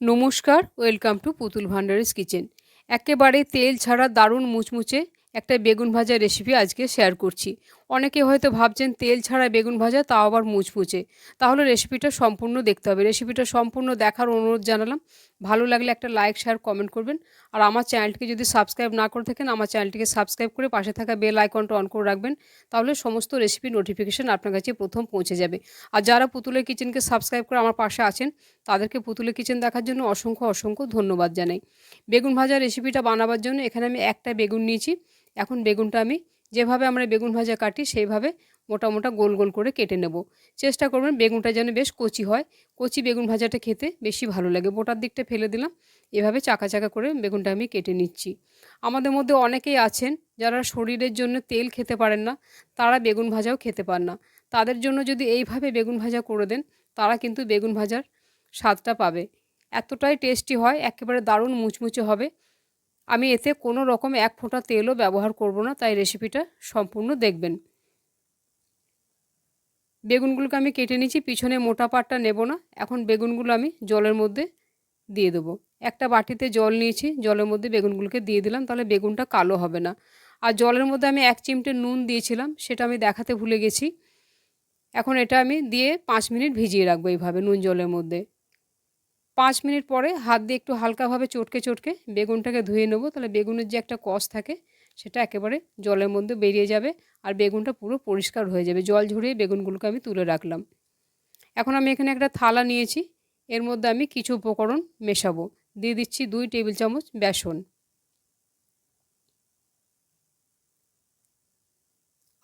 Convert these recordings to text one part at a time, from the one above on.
নমস্কার, welcome to পুতুল ভান্ডারিস kitchen. একেবারে তেল ছাড়া দারুণ মুচমুচে একটা বেগুন ভাজা রেসিপি আজকে শেয়ার করছি। অনেকে হয়তো ভাবছেন তেল ছাড়া বেগুন ভাজা তাও আবার মুচমুচে। তাহলে রেসিপিটা সম্পূর্ণ দেখতে হবে। রেসিপিটা সম্পূর্ণ দেখার অনুরোধ জানালাম। ভালো লাগলে একটা লাইক শেয়ার কমেন্ট করবেন। আর আমার চ্যানেলটিকে যদি সাবস্ক্রাইব না করে থাকেন, আমার চ্যানেলটিকে সাবস্ক্রাইব করে পাশে থাকা বেল আইকনটা অন করে রাখবেন। তাহলে সমস্ত রেসিপি নোটিফিকেশান আপনার কাছে প্রথম পৌঁছে যাবে। আর যারা পুতুলের কিচেনকে সাবস্ক্রাইব করে আমার পাশে আছেন, তাদেরকে পুতুলের কিচেন দেখার জন্য অসংখ্য অসংখ্য ধন্যবাদ জানাই। বেগুন ভাজা রেসিপিটা বানাবার জন্য এখানে আমি একটা বেগুন নিয়েছি। এখন বেগুনটা আমি যেভাবে আমরা বেগুন ভাজা কাটি, সেইভাবে মোটা মোটা গোল গোল করে কেটে নেব। চেষ্টা করবেন বেগুনটা যেন বেশ কচি হয়। কচি বেগুন ভাজাটা খেতে বেশি ভালো লাগে। বোটার দিকটা ফেলে দিলাম। এভাবে চাকা চাকা করে বেগুনটা আমি কেটে নিচ্ছি। আমাদের মধ্যে অনেকেই আছেন যারা শরীরের জন্য তেল খেতে পারেন না, তারা বেগুন ভাজাও খেতে পান না। তাদের জন্য যদি এইভাবে বেগুন ভাজা করে দেন, তারা কিন্তু বেগুন ভাজার স্বাদটা পাবে। এতটাই টেস্টি হয়, একেবারে দারুণ মুচমুচে হবে। আমি এতে কোনো রকম এক ফোঁটা তেলও ব্যবহার করব না, তাই রেসিপিটা সম্পূর্ণ দেখবেন। বেগুনগুলোকে আমি কেটে নিচ্ছি পিছনে মোটা পাটটা নেব না, এখন বেগুনগুলো আমি জলের মধ্যে দিয়ে দেবো। একটা বাটিতে জল নিয়েছি, জলের মধ্যে বেগুনগুলোকে দিয়ে দিলাম, তাহলে বেগুনটা কালো হবে না। আর জলের মধ্যে আমি এক চিমটে নুন দিয়েছিলাম, সেটা আমি দেখাতে ভুলে গেছি। এখন এটা আমি দিয়ে পাঁচ মিনিট ভিজিয়ে রাখব এইভাবে নুন জলের মধ্যে। পাঁচ মিনিট পরে হাত দিয়ে একটু হালকাভাবে চটকে চটকে বেগুনটাকে ধুয়ে নেব। তাহলে বেগুনের যে একটা কষ থাকে, সেটা একেবারে জলের মধ্যে বেরিয়ে যাবে আর বেগুনটা পুরো পরিষ্কার হয়ে যাবে। জল ঝরিয়ে বেগুনগুলোকে আমি তুলে রাখলাম। এখন আমি এখানে একটা থালা নিয়েছি। এর মধ্যে আমি কিছু উপকরণ মেশাবো। দিয়ে দিচ্ছি দুই টেবিল চামচ বেসন।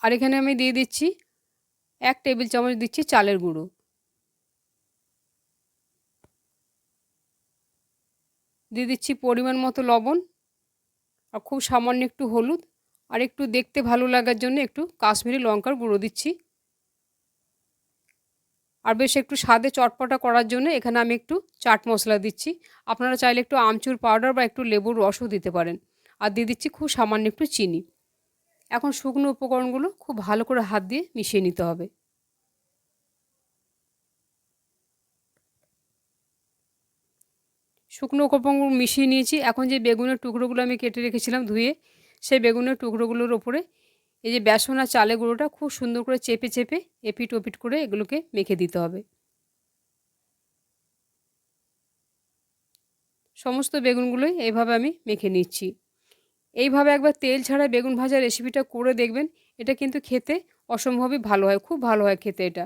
আর এখানে আমি দিয়ে দিচ্ছি এক টেবিল চামচ দিচ্ছি চালের গুঁড়ো। দিয়ে দিচ্ছি পরিমাণ মতো লবণ আর খুব সামান্য একটু হলুদ আর একটু দেখতে ভালো লাগার জন্য একটু কাশ্মীরি লঙ্কার গুঁড়ো দিচ্ছি। আর বেশ একটু স্বাদে চটপটা করার জন্য এখানে আমি একটু চাট মশলা দিচ্ছি। আপনারা চাইলে একটু আমচুর পাউডার বা একটু লেবুর রসও দিতে পারেন। আর দিয়ে দিচ্ছি খুব সামান্য একটু চিনি। এখন শুকনো উপকরণগুলো খুব ভালো করে হাত দিয়ে মিশিয়ে নিতে হবে। শুকনো উপকরণ মিশিয়ে নিয়েছি। এখন যে বেগুনের টুকরোগুলো আমি কেটে রেখেছিলাম ধুয়ে, সেই বেগুনের টুকরোগুলোর ওপরে এই যে বেসন আর চালে গুঁড়োটা খুব সুন্দর করে চেপে চেপে এপিট ওপিট করে এগুলোকে মেখে দিতে হবে। সমস্ত বেগুনগুলোই এইভাবে আমি মেখে নিচ্ছি। এইভাবে একবার তেল ছাড়া বেগুন ভাজা রেসিপিটা করে দেখবেন, এটা কিন্তু খেতে অসম্ভবই ভালো হয়, খুব ভালো হয় খেতে এটা।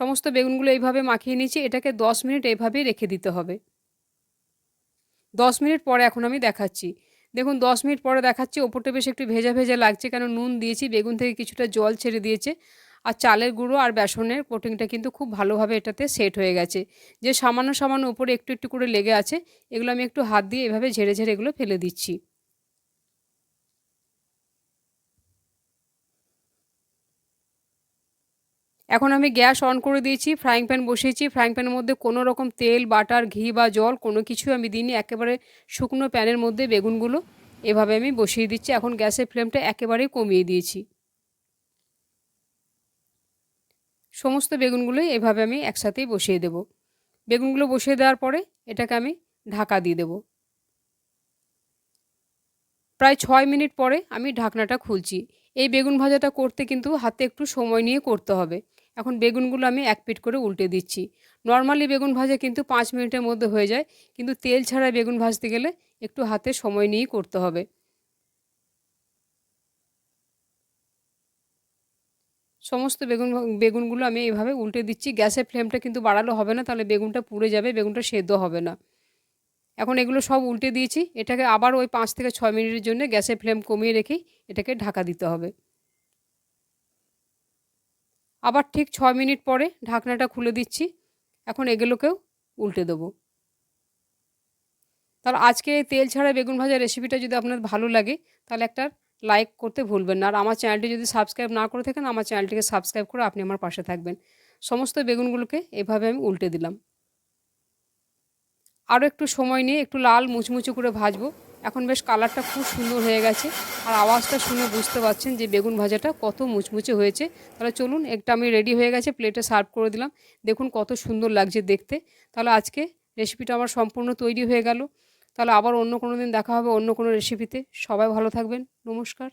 সমস্ত বেগুনগুলো এইভাবে মাখিয়ে নিচ্ছি এটাকে দশ মিনিট এইভাবেই রেখে দিতে হবে। দশ মিনিট পরে এখন আমি দেখাচ্ছি। দেখুন, দশ মিনিট পরে দেখাচ্ছি, ওপরটা বেশ একটু ভেজা ভেজা লাগছে, কেন নুন দিয়েছি, বেগুন থেকে কিছুটা জল ছেড়ে দিয়েছে, আর চালের গুঁড়ো আর বেসনের কোটিংটা কিন্তু খুব ভালোভাবে এটাতে সেট হয়ে গেছে। যে সামান্য সামান্য উপরে একটু একটু করে লেগে আছে, এগুলো আমি একটু হাত দিয়ে এভাবে ঝেড়ে ঝেড়ে এগুলো ফেলে দিচ্ছি। এখন আমি গ্যাস অন করে দিয়েছি ফ্রাইং প্যান বসিয়েছি। ফ্রাইং প্যানের মধ্যে কোনো রকম তেল, বাটার, ঘি বা জল কোনো কিছু আমি দিইনি। একেবারে শুকনো প্যানের মধ্যে বেগুনগুলো এভাবে আমি বসিয়ে দিচ্ছি। এখন গ্যাসের ফ্লেমটা একেবারেই কমিয়ে দিয়েছি। সমস্ত বেগুনগুলো এভাবে আমি একসাথেই বসিয়ে দেব। বেগুনগুলো বসিয়ে দেওয়ার পরে এটাকে আমি ঢাকা দিয়ে দেব। প্রায় ছয় মিনিট পরে আমি ঢাকনাটা খুলছি। এই বেগুন ভাজাটা করতে কিন্তু হাতে একটু সময় নিয়ে করতে হবে। এখন বেগুনগুলো আমি এক পিট করে উল্টে দিচ্ছি। নর্মালি বেগুন ভাজা কিন্তু পাঁচ মিনিটের মধ্যে হয়ে যায়, কিন্তু তেল ছাড়া বেগুন ভাজতে গেলে একটু হাতে সময় নিয়েই করতে হবে। সমস্ত বেগুন বেগুনগুলো আমি এইভাবে উল্টে দিচ্ছি। গ্যাসের ফ্লেমটা কিন্তু বাড়ালো হবে না, তাহলে বেগুনটা পুড়ে যাবে, বেগুনটা সেদ্ধ হবে না। এখন এগুলো সব উল্টে দিয়েছি, এটাকে আবার ওই পাঁচ থেকে ছয় মিনিটের জন্য গ্যাসের ফ্লেম কমিয়ে রেখেই এটাকে ঢাকা দিতে হবে। আবার ঠিক ছয় মিনিট পরে ঢাকনাটা খুলে দিচ্ছি। এখন এগুলোকেও উল্টে দেবো। তাহলে আজকে তেল ছাড়া বেগুন ভাজা রেসিপিটা যদি আপনার ভালো লাগে, তাহলে একটা লাইক করতে ভুলবেন না। আর আমার চ্যানেলটি যদি সাবস্ক্রাইব না করে থাকেন, আমার চ্যানেলটিকে সাবস্ক্রাইব করে আপনি আমার পাশে থাকবেন। সমস্ত বেগুনগুলোকে এভাবে আমি উল্টে দিলাম। আরও একটু সময় নিয়ে একটু লাল মুচমুচু করে ভাজবো। এখন বেশ কালারটা খুব সুন্দর হয়ে গেছে। আর আওয়াজটা শুনে বুঝতে পারছেন যে বেগুন ভাজাটা কত মুচমুচে হয়েছে। তাহলে চলুন, একটা আমি রেডি হয়ে গেছে প্লেটে সার্ভ করে দিলাম। দেখুন কত সুন্দর লাগছে দেখতে। তাহলে আজকে রেসিপিটা আমার সম্পূর্ণ তৈরি হয়ে গেল। তাহলে আবার অন্য কোনো দিন দেখা হবে অন্য কোনো রেসিপিতে সবাই ভালো থাকবেন। নমস্কার।